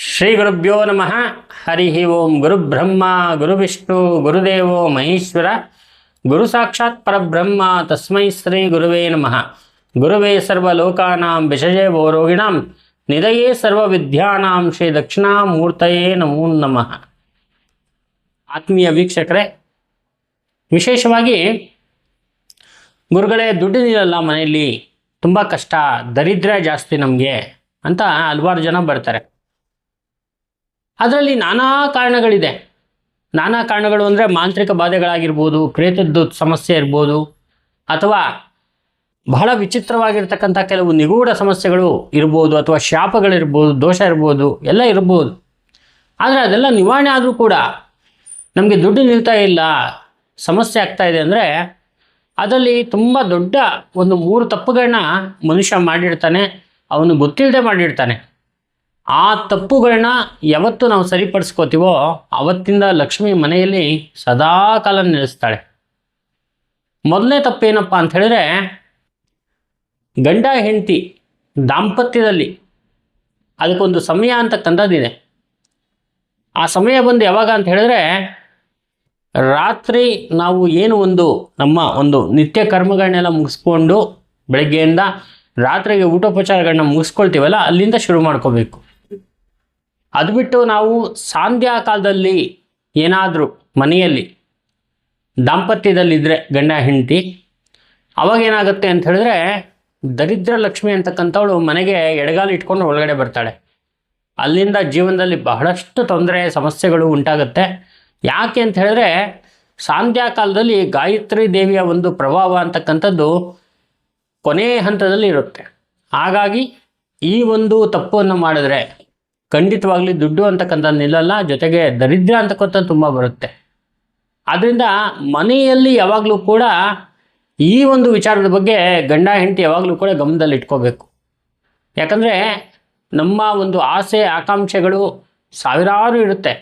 ಶ್ರೀ ಗುರುಭ್ಯೋ ನಮಃ. ಹರಿ ಓಂ ಗುರುಬ್ರಹ್ಮ, ಗುರುವಿಷ್ಣು, ಗುರುದೇವೋ ಮಹೇಶ್ವರ. ಗುರು ಸಾಕ್ಷಾತ್ ಪರಬ್ರಹ್ಮ, ತಸ್ಮೈ ಶ್ರೀ ಗುರುವೇ ನಮಃ. ಗುರುವೇ ಸರ್ವಲೋಕಾನಾಂ ವಿಷಜೇ ರೋಗಿಣಾಂ ನಿಧಯೇ ಸರ್ವವಿದ್ಯಾನಾಂ ಶ್ರೀ ದಕ್ಷಿಣಾಮೂರ್ತಯೇ ನಮೋ ನಮಃ. ಆತ್ಮೀಯ ವೀಕ್ಷಕರೇ, ವಿಶೇಷವಾಗಿ ಗುರುಗಳೇ ದುಡ್ಡಿನಿರಲ್ಲ ಮನೆಯಲ್ಲಿ. ತುಂಬ ಕಷ್ಟ, ದರಿದ್ರ ಜಾಸ್ತಿ ನಮಗೆ ಅಂತ ಹಲವಾರು ಜನ ಬರ್ತಾರೆ. ಅದರಲ್ಲಿ ನಾನಾ ಕಾರಣಗಳಿದೆ. ನಾನಾ ಕಾರಣಗಳು ಅಂದರೆ ಮಾಂತ್ರಿಕ ಬಾಧೆಗಳಾಗಿರ್ಬೋದು, ಪ್ರೇತದ್ದು ಸಮಸ್ಯೆ ಇರ್ಬೋದು, ಅಥವಾ ಬಹಳ ವಿಚಿತ್ರವಾಗಿರ್ತಕ್ಕಂಥ ಕೆಲವು ನಿಗೂಢ ಸಮಸ್ಯೆಗಳು ಇರ್ಬೋದು, ಅಥವಾ ಶಾಪಗಳಿರ್ಬೋದು, ದೋಷ ಇರ್ಬೋದು, ಎಲ್ಲ ಇರ್ಬೋದು. ಆದರೆ ಅದೆಲ್ಲ ನಿವಾರಣೆ ಆದರೂ ಕೂಡ ನಮಗೆ ದುಡ್ಡು ನಿಲ್ತಾ ಇಲ್ಲ, ಸಮಸ್ಯೆ ಆಗ್ತಾ ಇದೆ ಅಂದರೆ ಅದರಲ್ಲಿ ತುಂಬ ದೊಡ್ಡ ಒಂದು ಮೂರು ತಪ್ಪುಗಳನ್ನ ಮನುಷ್ಯ ಮಾಡಿರ್ತಾನೆ, ಅವನು ಗೊತ್ತಿಲ್ಲದೆ ಮಾಡಿರ್ತಾನೆ. ಆ ತಪ್ಪುಗಳನ್ನ ಯಾವತ್ತು ನಾವು ಸರಿಪಡಿಸ್ಕೋತೀವೋ ಅವತ್ತಿಂದ ಲಕ್ಷ್ಮಿ ಮನೆಯಲ್ಲಿ ಸದಾ ಕಾಲ ಮೊದಲನೇ ತಪ್ಪೇನಪ್ಪ ಅಂತ ಹೇಳಿದ್ರೆ, ಗಂಡ ಹೆಂಡತಿ ದಾಂಪತ್ಯದಲ್ಲಿ ಅದಕ್ಕೊಂದು ಸಮಯ ಅಂತಕ್ಕಂಥದ್ದಿದೆ ಆ ಸಮಯ ಬಂದು ಯಾವಾಗ ಅಂತ ಹೇಳಿದ್ರೆ, ರಾತ್ರಿ ನಾವು ಏನು ಒಂದು ನಮ್ಮ ಒಂದು ನಿತ್ಯ ಕರ್ಮಗಳನ್ನೆಲ್ಲ ಮುಗಿಸ್ಕೊಂಡು ಬೆಳಗ್ಗೆಯಿಂದ ರಾತ್ರಿಗೆ ಊಟೋಪಚಾರಗಳನ್ನ ಮುಗಿಸ್ಕೊಳ್ತೀವಲ್ಲ, ಅಲ್ಲಿಂದ ಶುರು ಮಾಡ್ಕೋಬೇಕು. ಅದು ಬಿಟ್ಟು ನಾವು ಸಾಂಧ್ಯಾ ಕಾಲದಲ್ಲಿ ಏನಾದರೂ ಮನೆಯಲ್ಲಿ ದಾಂಪತ್ಯದಲ್ಲಿದ್ದರೆ ಗಂಡ ಹೆಂಡತಿ, ಅವಾಗ ಏನಾಗುತ್ತೆ ಅಂತ ಹೇಳಿದ್ರೆ ದರಿದ್ರ ಲಕ್ಷ್ಮಿ ಅಂತಕ್ಕಂಥವಳು ಮನೆಗೆ ಎಡಗಾಲು ಇಟ್ಕೊಂಡು ಒಳಗಡೆ ಬರ್ತಾಳೆ. ಅಲ್ಲಿಂದ ಜೀವನದಲ್ಲಿ ಬಹಳಷ್ಟು ತೊಂದರೆ, ಸಮಸ್ಯೆಗಳು ಉಂಟಾಗುತ್ತೆ. ಯಾಕೆ ಅಂತ ಹೇಳಿದ್ರೆ ಸಾಂಧ್ಯಾ ಕಾಲದಲ್ಲಿ ಗಾಯತ್ರಿ ದೇವಿಯ ಒಂದು ಪ್ರಭಾವ ಅಂತಕ್ಕಂಥದ್ದು ಕೊನೆಯ ಹಂತದಲ್ಲಿ ಇರುತ್ತೆ. ಹಾಗಾಗಿ ಈ ಒಂದು ತಪ್ಪನ್ನು ಮಾಡಿದ್ರೆ ಖಂಡಿತವಾಗ್ಲಿ ದುಡ್ಡು ಅಂತಕ್ಕಂಥ ನಿಲ್ಲಲ್ಲ, ಜೊತೆಗೆ ದರಿದ್ರ ಅಂತಕ್ಕಂಥ ತುಂಬ ಬರುತ್ತೆ. ಆದ್ದರಿಂದ ಮನೆಯಲ್ಲಿ ಯಾವಾಗಲೂ ಕೂಡ ಈ ಒಂದು ವಿಚಾರದ ಬಗ್ಗೆ ಗಂಡ ಹೆಂಡತಿ ಯಾವಾಗಲೂ ಕೂಡ ಗಮನದಲ್ಲಿ ಇಟ್ಕೋಬೇಕು. ಯಾಕಂದರೆ ನಮ್ಮ ಒಂದು ಆಸೆ, ಆಕಾಂಕ್ಷೆಗಳು ಸಾವಿರಾರು ಇರುತ್ತೆ.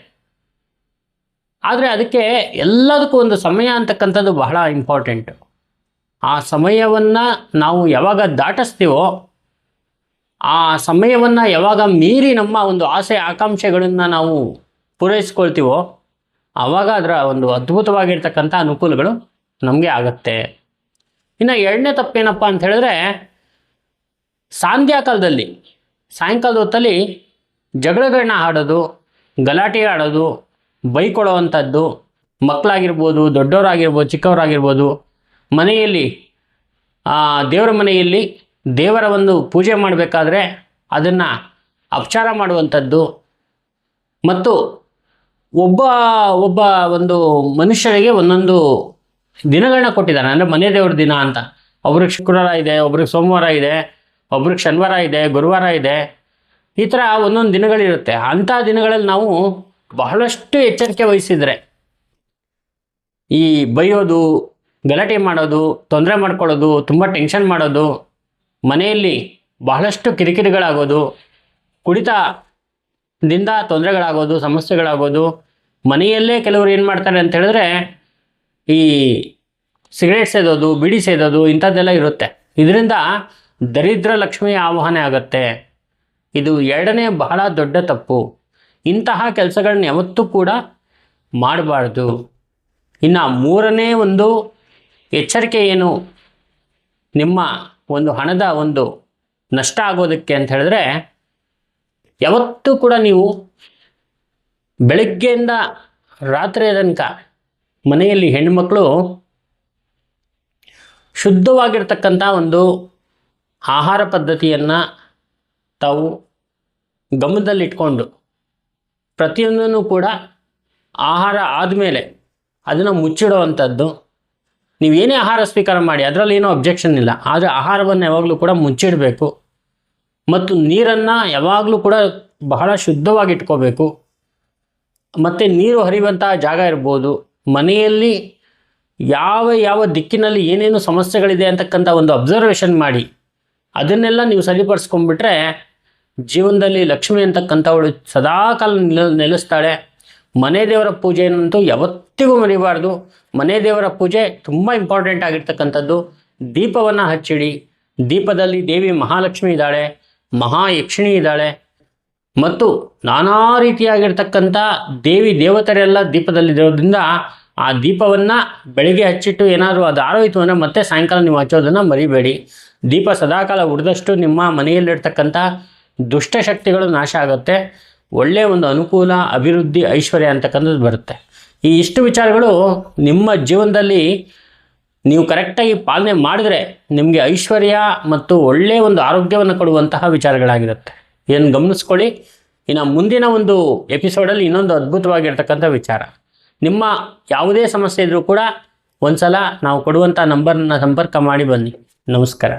ಆದರೆ ಅದಕ್ಕೆ ಎಲ್ಲದಕ್ಕೂ ಒಂದು ಸಮಯ ಅಂತಕ್ಕಂಥದ್ದು ಬಹಳ ಇಂಪಾರ್ಟೆಂಟು ಆ ಸಮಯವನ್ನು ನಾವು ಯಾವಾಗ ದಾಟಿಸ್ತೀವೋ ಆ ಸಮಯವನ್ನು ಯಾವಾಗ ಮೀರಿ ನಮ್ಮ ಒಂದು ಆಸೆ ಆಕಾಂಕ್ಷೆಗಳನ್ನು ನಾವು ಪೂರೈಸ್ಕೊಳ್ತೀವೋ ಆವಾಗ ಅದರ ಒಂದು ಅದ್ಭುತವಾಗಿರ್ತಕ್ಕಂಥ ಅನುಕೂಲಗಳು ನಮಗೆ ಆಗುತ್ತೆ. ಇನ್ನು ಎರಡನೇ ತಪ್ಪೇನಪ್ಪ ಅಂತ ಹೇಳಿದ್ರೆ, ಸಾಂಧ್ಯಾ ಕಾಲದಲ್ಲಿ, ಸಾಯಂಕಾಲದ ಹೊತ್ತಲ್ಲಿ ಜಗಳಗಳನ್ನ ಆಡೋದು, ಗಲಾಟೆ ಆಡೋದು ಬೈಕೊಳ್ಳೋವಂಥದ್ದು ಮಕ್ಕಳಾಗಿರ್ಬೋದು ದೊಡ್ಡವರಾಗಿರ್ಬೋದು, ಚಿಕ್ಕವರಾಗಿರ್ಬೋದು, ಮನೆಯಲ್ಲಿ ದೇವರ ಮನೆಯಲ್ಲಿ ದೇವರ ಒಂದು ಪೂಜೆ ಮಾಡಬೇಕಾದ್ರೆ ಅದನ್ನು ಅಪಚಾರ ಮಾಡುವಂಥದ್ದು. ಮತ್ತು ಒಬ್ಬ ಒಬ್ಬ ಒಂದು ಮನುಷ್ಯರಿಗೆ ಒಂದೊಂದು ದಿನಗಳನ್ನ ಕೊಟ್ಟಿದ್ದಾನೆ ಅಂದರೆ ಮನೆ ದೇವ್ರ ದಿನ ಅಂತ. ಒಬ್ರಿಗೆ ಶುಕ್ರವಾರ ಇದೆ, ಒಬ್ರಿಗೆ ಸೋಮವಾರ ಇದೆ, ಒಬ್ರಿಗೆ ಶನಿವಾರ ಇದೆ, ಗುರುವಾರ ಇದೆ. ಈ ಥರ ಒಂದೊಂದು ದಿನಗಳಿರುತ್ತೆ. ಅಂಥ ದಿನಗಳಲ್ಲಿ ನಾವು ಬಹಳಷ್ಟು ಎಚ್ಚರಿಕೆ ವಹಿಸಿದರೆ, ಈ ಬೈಯೋದು, ಗಲಾಟೆ ಮಾಡೋದು, ತೊಂದರೆ ಮಾಡ್ಕೊಳ್ಳೋದು, ತುಂಬ ಟೆನ್ಷನ್ ಮಾಡೋದು ಮನೆಯಲ್ಲಿ ಬಹಳಷ್ಟು ಕಿರಿಕಿರಿಗಳಾಗೋದು ಕುಡಿತದಿಂದ ತೊಂದರೆಗಳಾಗೋದು, ಸಮಸ್ಯೆಗಳಾಗೋದು, ಮನೆಯಲ್ಲೇ ಕೆಲವರು ಏನು ಮಾಡ್ತಾರೆ ಅಂತ ಹೇಳಿದ್ರೆ ಈ ಸಿಗರೇಟ್ ಸೇದೋದು, ಬಿಡಿ ಸೇದೋದು ಇಂಥದ್ದೆಲ್ಲ ಇರುತ್ತೆ. ಇದರಿಂದ ದರಿದ್ರ ಲಕ್ಷ್ಮಿ ಆವಾಹನೆ ಆಗುತ್ತೆ. ಇದು ಎರಡನೇ ಬಹಳ ದೊಡ್ಡ ತಪ್ಪು. ಇಂತಹ ಕೆಲಸಗಳನ್ನ ಯಾವತ್ತೂ ಕೂಡ ಮಾಡಬಾರ್ದು. ಇನ್ನು ಮೂರನೇ ಒಂದು ಎಚ್ಚರಿಕೆ ಏನು ನಿಮ್ಮ ಒಂದು ಹಣದ ಒಂದು ನಷ್ಟ ಆಗೋದಕ್ಕೆ ಅಂತ ಹೇಳಿದ್ರೆ, ಯಾವತ್ತೂ ಕೂಡ ನೀವು ಬೆಳಗ್ಗೆಯಿಂದ ರಾತ್ರಿಯ ತನಕ ಮನೆಯಲ್ಲಿ ಹೆಣ್ಣುಮಕ್ಕಳು ಶುದ್ಧವಾಗಿರ್ತಕ್ಕಂಥ ಒಂದು ಆಹಾರ ಪದ್ಧತಿಯನ್ನು ತಾವು ಗಮನದಲ್ಲಿಟ್ಕೊಂಡು ಪ್ರತಿಯೊಂದನ್ನು ಕೂಡ ಆಹಾರ ಆದಮೇಲೆ ಅದನ್ನು ಮುಚ್ಚಿಡುವಂಥದ್ದು ಏನೇ ಆಹಾರ ಸ್ವೀಕಾರ ಮಾಡಿ, ಅದರಲ್ಲಿ ಏನೋ ಅಬ್ಜೆಕ್ಷನ್ ಇಲ್ಲ. ಆದರೆ ಆಹಾರವನ್ನು ಯಾವಾಗಲೂ ಕೂಡ ಮುಚ್ಚಿಡಬೇಕು. ಮತ್ತು ನೀರನ್ನು ಯಾವಾಗಲೂ ಕೂಡ ಬಹಳ ಶುದ್ಧವಾಗಿ ಇಟ್ಕೋಬೇಕು ಮತ್ತು ನೀರು ಹರಿಯುವಂತಹ ಜಾಗ ಇರ್ಬೋದು. ಮನೆಯಲ್ಲಿ ಯಾವ ಯಾವ ದಿಕ್ಕಿನಲ್ಲಿ ಏನೇನು ಸಮಸ್ಯೆಗಳಿದೆ ಅಂತಕ್ಕಂಥ ಒಂದು ಅಬ್ಸರ್ವೇಷನ್ ಮಾಡಿ. ಅದನ್ನೆಲ್ಲ ನೀವು ಸರಿಪಡಿಸ್ಕೊಂಡ್ಬಿಟ್ರೆ ಜೀವನದಲ್ಲಿ ಲಕ್ಷ್ಮಿ ಅಂತಕ್ಕಂಥವಳು ಸದಾಕಾಲ ನಿಲ, ನೆಲೆಸ್ತಾಳೆ. ಮನೆ ದೇವರ ಪೂಜೆಯನ್ನಂತೂ ಯಾವತ್ತಿಗೂ ಮರಿಬಾರ್ದು. ಮನೆ ದೇವರ ಪೂಜೆ ತುಂಬ ಇಂಪಾರ್ಟೆಂಟ್ ಆಗಿರ್ತಕ್ಕಂಥದ್ದು. ದೀಪವನ್ನು ಹಚ್ಚಿಡಿ. ದೀಪದಲ್ಲಿ ದೇವಿ ಮಹಾಲಕ್ಷ್ಮಿ ಇದ್ದಾಳೆ. ಮಹಾಯಕ್ಷಿಣಿ ಇದ್ದಾಳೆ. ಮತ್ತು ನಾನಾ ರೀತಿಯಾಗಿರ್ತಕ್ಕಂಥ ದೇವಿ ದೇವತರೆಲ್ಲ ದೀಪದಲ್ಲಿರೋದ್ರಿಂದ ಆ ದೀಪವನ್ನು ಬೆಳಿಗ್ಗೆ ಹಚ್ಚಿಟ್ಟು ಏನಾದರೂ ಅದು ಆರೋಯಿತು ಅಂದರೆ ಮತ್ತೆ ಸಾಯಂಕಾಲ ನೀವು ಹಚ್ಚೋದನ್ನು ಮರಿಬೇಡಿ. ದೀಪ ಸದಾಕಾಲ ಉರಿದಷ್ಟು ನಿಮ್ಮ ಮನೆಯಲ್ಲಿರ್ತಕ್ಕಂಥ ದುಷ್ಟಶಕ್ತಿಗಳು ನಾಶ ಆಗುತ್ತೆ. ಒಳ್ಳೆಯ ಒಂದು ಅನುಕೂಲ, ಅಭಿವೃದ್ಧಿ, ಐಶ್ವರ್ಯ ಅಂತಕ್ಕಂಥದ್ದು ಬರುತ್ತೆ. ಈ ಇಷ್ಟು ವಿಚಾರಗಳು ನಿಮ್ಮ ಜೀವನದಲ್ಲಿ ನೀವು ಕರೆಕ್ಟಾಗಿ ಪಾಲನೆ ಮಾಡಿದ್ರೆ ನಿಮಗೆ ಐಶ್ವರ್ಯ ಮತ್ತು ಒಳ್ಳೆಯ ಒಂದು ಆರೋಗ್ಯವನ್ನು ಕೊಡುವಂತಹ ವಿಚಾರಗಳಾಗಿರುತ್ತೆ. ಇದನ್ನು ಗಮನಿಸ್ಕೊಳ್ಳಿ. ಇನ್ನು ಮುಂದಿನ ಒಂದು ಎಪಿಸೋಡಲ್ಲಿ ಇನ್ನೊಂದು ಅದ್ಭುತವಾಗಿರ್ತಕ್ಕಂಥ ವಿಚಾರ. ನಿಮ್ಮ ಯಾವುದೇ ಸಮಸ್ಯೆ ಇದ್ದರೂ ಕೂಡ ಒಂದು ಸಲ ನಾವು ಕೊಡುವಂಥ ನಂಬರನ್ನು ಸಂಪರ್ಕ ಮಾಡಿ ಬನ್ನಿ. ನಮಸ್ಕಾರ.